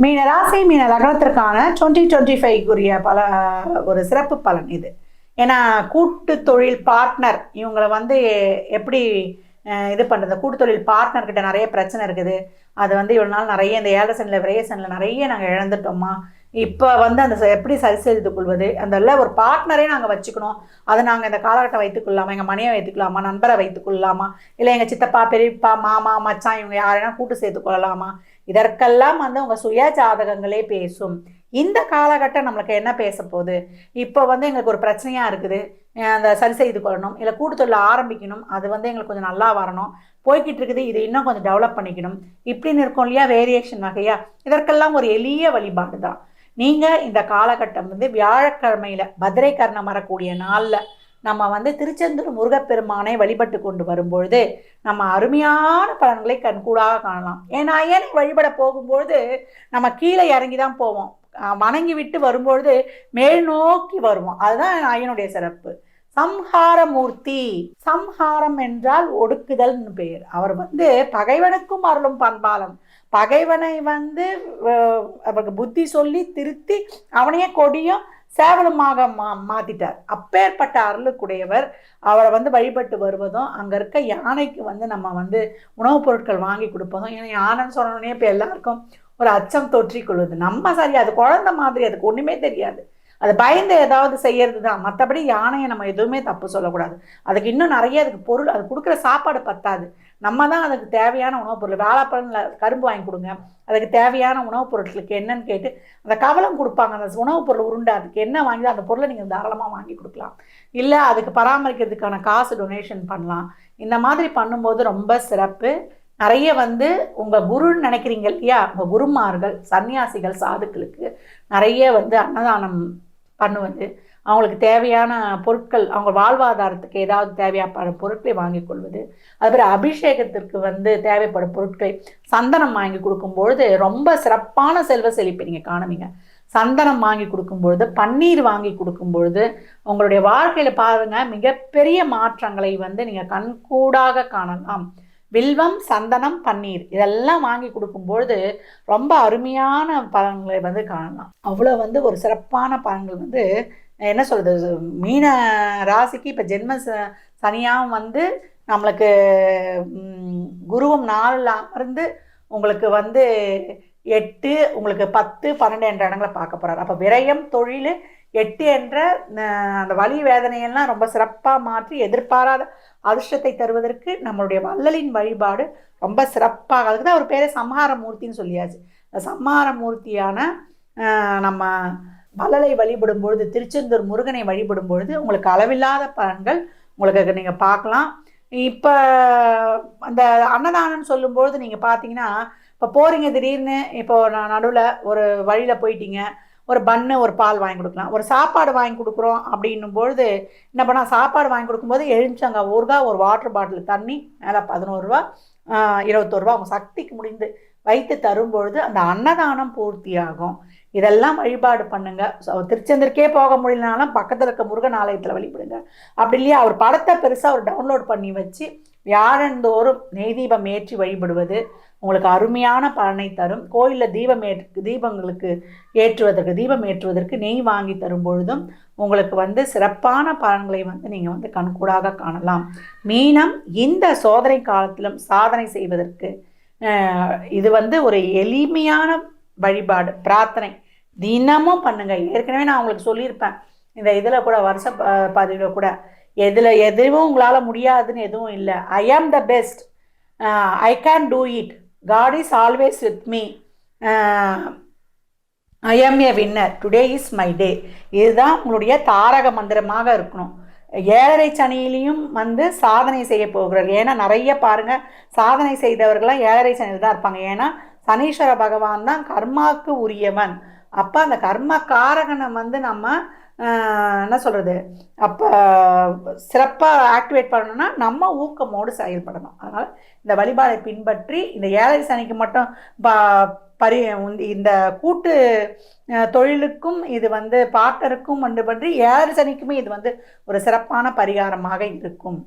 ராசி மீன லக்னத்திற்கான twenty twenty ஃபைவ்க்குரிய பல ஒரு சிறப்பு பலன் இது. ஏன்னா கூட்டு தொழில் பார்ட்னர் இவங்களை வந்து எப்படி இது பண்ணுறது கூட்டு தொழில் பார்ட்னர்கிட்ட நிறைய பிரச்சனை இருக்குது. அது வந்து இவ்வளோ நாள் நிறைய இந்த ஏழை சனில் விரைய சனில் நிறைய நாங்கள் இழந்துட்டோமா? இப்போ வந்து அந்த ச- எப்படி சரி செய்து கொள்வது? அந்த இல்லை ஒரு பார்ட்னரே நாங்கள் வச்சுக்கணும். அதை நாங்கள் இந்த காலகட்டம் வைத்துக்கொள்ளாமா எங்கள் மனையை வைத்துக்கொள்ளாமா நண்பரை வைத்துக்கொள்ளலாமா இல்லை எங்கள் சித்தப்பா பெரியப்பா மாமா மச்சான் இவங்க யாரைனா கூட்டு சேர்த்து கொள்ளலாமா? இதற்கெல்லாம் வந்து உங்கள் சுய ஜாதகங்களே பேசும். இந்த காலகட்டம் நம்மளுக்கு என்ன பேச போகுது? இப்போ வந்து எங்களுக்கு ஒரு பிரச்சனையாக இருக்குது. அந்த சரி செய்து கொள்ளணும். இல்லை கூட்டுத்தொழில் ஆரம்பிக்கணும். அது வந்து எங்களுக்கு கொஞ்சம் நல்லா வரணும். போய்கிட்டு இருக்குது. இது இன்னும் கொஞ்சம் டெவலப் பண்ணிக்கணும். இப்படின்னு இருக்கும் இல்லையா? வேரியேஷன் வகையா. இதற்கெல்லாம் ஒரு எளிய வழிபாடு தான் நீங்கள் இந்த காலகட்டம் வந்து வியாழக்கிழமையில் பத்ரை கர்ணம் வரக்கூடிய நாளில் நம்ம வந்து திருச்செந்தூர் முருகப்பெருமானை வழிபட்டு கொண்டு வரும்பொழுது நம்ம அருமையான பலன்களை கண்கூடாக காணலாம். ஏன்னா ஏனை வழிபட போகும்பொழுது நம்ம கீழே இறங்கி தான் போவோம் வணங்கி விட்டு வரும்பொழுது மேல் நோக்கி வருவோம். அதுதான் ஐயனுடைய சிறப்பு. சம்ஹாரமூர்த்தி. சம்ஹாரம் என்றால் ஒடுக்குதல்னு பெயர் அவர் வந்து பகைவனுக்கும் அருளும் பண்பாளன். பகைவனை வந்து அவருக்கு புத்தி சொல்லி திருத்தி அவனையே கொடியும் சேவலமாக மா மாத்திட்டார். அப்பேற்பட்ட அருளுக்குடையவர் அவரை வந்து வழிபட்டு வருவதும் அங்கே இருக்க யானைக்கு வந்து நம்ம வந்து உணவுப் பொருட்கள் வாங்கி கொடுப்பதும் ஏன்னா யானைன்னு சொன்னோடனே இப்போ எல்லாருக்கும் ஒரு அச்சம் தொற்றிக் கொள்ளுது நம்ம சரி அது குழந்தை மாதிரி அதுக்கு ஒன்றுமே தெரியாது. அது பயந்து ஏதாவது செய்யறது தான் மற்றபடி யானையை நம்ம எதுவுமே தப்பு சொல்லக்கூடாது. அதுக்கு இன்னும் நிறைய அதுக்கு பொருள் அது கொடுக்குற சாப்பாடு பத்தாது. நம்ம தான் அதுக்கு தேவையான உணவுப் பொருள். வாழைப்பழம் கரும்பு வாங்கி கொடுங்க. அதுக்கு தேவையான உணவுப் பொருட்களுக்கு என்னன்னு கேட்டு அந்த கவலம் கொடுப்பாங்க. அந்த உணவுப் பொருள் உருண்டை அதுக்கு என்ன வாங்கி அந்த பொருளை நீங்கள் தாராளமாக வாங்கி கொடுக்கலாம். இல்லை அதுக்கு பராமரிக்கிறதுக்கான காசு டொனேஷன் பண்ணலாம். இந்த மாதிரி பண்ணும்போது ரொம்ப சிறப்பு. நிறைய வந்து உங்கள் குருன்னு நினைக்கிறீங்க இல்லையா? உங்கள் குருமார்கள் சன்னியாசிகள் சாதுக்களுக்கு நிறைய வந்து அன்னதானம் பண்ணுவது. அவங்களுக்கு தேவையான பொருட்கள் அவங்க வாழ்வாதாரத்துக்கு ஏதாவது தேவையான பொருட்களை வாங்கி கொள்வது அதுபோல் அபிஷேகத்திற்கு வந்து தேவைப்படும் பொருட்களை சந்தனம் வாங்கி கொடுக்கும்பொழுது ரொம்ப சிறப்பான செல்வ செழிப்பை நீங்கள் காணுவீங்க. சந்தனம் வாங்கி கொடுக்கும்பொழுது பன்னீர் வாங்கி கொடுக்கும்பொழுது உங்களுடைய வாழ்க்கையில் பாருங்க மிகப்பெரிய மாற்றங்களை வந்து நீங்கள் கண்கூடாக காணலாம். வில்வம் சந்தனம் பன்னீர் இதெல்லாம் வாங்கி கொடுக்கும்பொழுது ரொம்ப அருமையான பலன்களை வந்து காணலாம். அவ்வளோ வந்து ஒரு சிறப்பான பலன்கள் வந்து என்ன சொல்கிறது மீன ராசிக்கு இப்போ ஜென்ம ச சனியாகவும் வந்து நம்மளுக்கு குருவம் குருவும் நாளில் அமர்ந்து உங்களுக்கு வந்து எட்டு உங்களுக்கு பத்து பன்னெண்டு என்ற இடங்களை பார்க்க போகிறார் அப்போ விரயம் தொழில் எட்டு என்ற அந்த வலி வேதனையெல்லாம் ரொம்ப சிறப்பாக மாற்றி எதிர்பாராத அதிர்ஷ்டத்தை தருவதற்கு நம்மளுடைய வள்ளலின் வழிபாடு ரொம்ப சிறப்பாக அதுக்கு தான் ஒரு பேரே சம்ஹார மூர்த்தின்னு சொல்லியாச்சு சம்ஹார மூர்த்தியான நம்ம வள்ளலை வழிபடும் பொழுது திருச்செந்தூர் முருகனை வழிபடும் பொழுது உங்களுக்கு அளவில்லாத பலன்கள் உங்களுக்கு நீங்கள் பார்க்கலாம். இப்போ அந்த அன்னதானம்னு சொல்லும்பொழுது நீங்கள் பார்த்தீங்கன்னா இப்போ போகிறீங்க திடீர்னு இப்போ நான் நடுவில் ஒரு வழியில் போயிட்டீங்க ஒரு பன்னு ஒரு பால் வாங்கி கொடுக்கலாம். ஒரு சாப்பாடு வாங்கி கொடுக்குறோம் அப்படின்னும் பொழுது என்ன பண்ணால் சாப்பாடு வாங்கி கொடுக்கும்போது எழுமிச்சாங்க ஊறுகா ஒரு வாட்டர் பாட்டில் தண்ணி மேலே பதினோருவா இருபத்தோருவா அவங்க சக்திக்கு முடிந்து வைத்து தரும்பொழுது அந்த அன்னதானம் பூர்த்தியாகும். இதெல்லாம் வழிபாடு பண்ணுங்க. திருச்செந்தருக்கே திருச்செந்தூருக்கே போக முடியலனாலும் பக்கத்தில் இருக்க முருகன் ஆலயத்தில் வழிபடுங்க. அப்படி இல்லையா? அவர் படத்தை பெருசாக ஒரு டவுன்லோட் பண்ணி வச்சு வியாழந்தோறும் நெய் தீபம் ஏற்றி வழிபடுவது உங்களுக்கு அருமையான பலனை தரும். கோயிலில் தீபம் ஏற்று தீபங்களுக்கு ஏற்றுவதற்கு தீபம் ஏற்றுவதற்கு நெய் வாங்கி தரும் பொழுதும் உங்களுக்கு வந்து சிறப்பான பலன்களை வந்து நீங்கள் வந்து கண்கூடாக காணலாம். மீனம் இந்த சோதனை காலத்திலும் சாதனை செய்வதற்கு இது வந்து ஒரு எளிமையான வழிபாடு பிரார்த்தனை. தினமும் பண்ணுங்க. ஏற்கனவே நான் உங்களுக்கு சொல்லியிருப்பேன். இந்த இதில் கூட வருஷ ப- பதிவில் கூட. எதில் எதுவும் உங்களால் முடியாதுன்னு எதுவும் இல்லை. I am the best I can do it God is always with me I am a winner today is my day இதுதான் உங்களுடைய தாரக மந்திரமாக இருக்கணும். ஏழரை சனியிலையும் வந்து சாதனை செய்ய போகிறார்கள். ஏன்னா நிறைய பாருங்கள் சாதனை செய்தவர்கள்லாம் ஏழரை சனியில் தான் இருப்பாங்க. ஏன்னா சனீஸ்வர பகவான் தான் கர்மாவுக்கு உரியவன். அப்போ அந்த கர்ம காரகனை வந்து நம்ம என்ன சொல்கிறது அப்போ சிறப்பாக ஆக்டிவேட் பண்ணணும்னா நம்ம ஊக்கமோடு செயல்படணும். அதனால் இந்த வழிபாடை பின்பற்றி இந்த ஏழரை சனிக்கு மட்டும் ப- பரி இந்த கூட்டு தொழிலுக்கும் இது வந்து பாட்டருக்கும் ஒன்று பற்றி ஏழரை சனிக்குமே இது வந்து ஒரு சிறப்பான பரிகாரமாக இருக்கும்.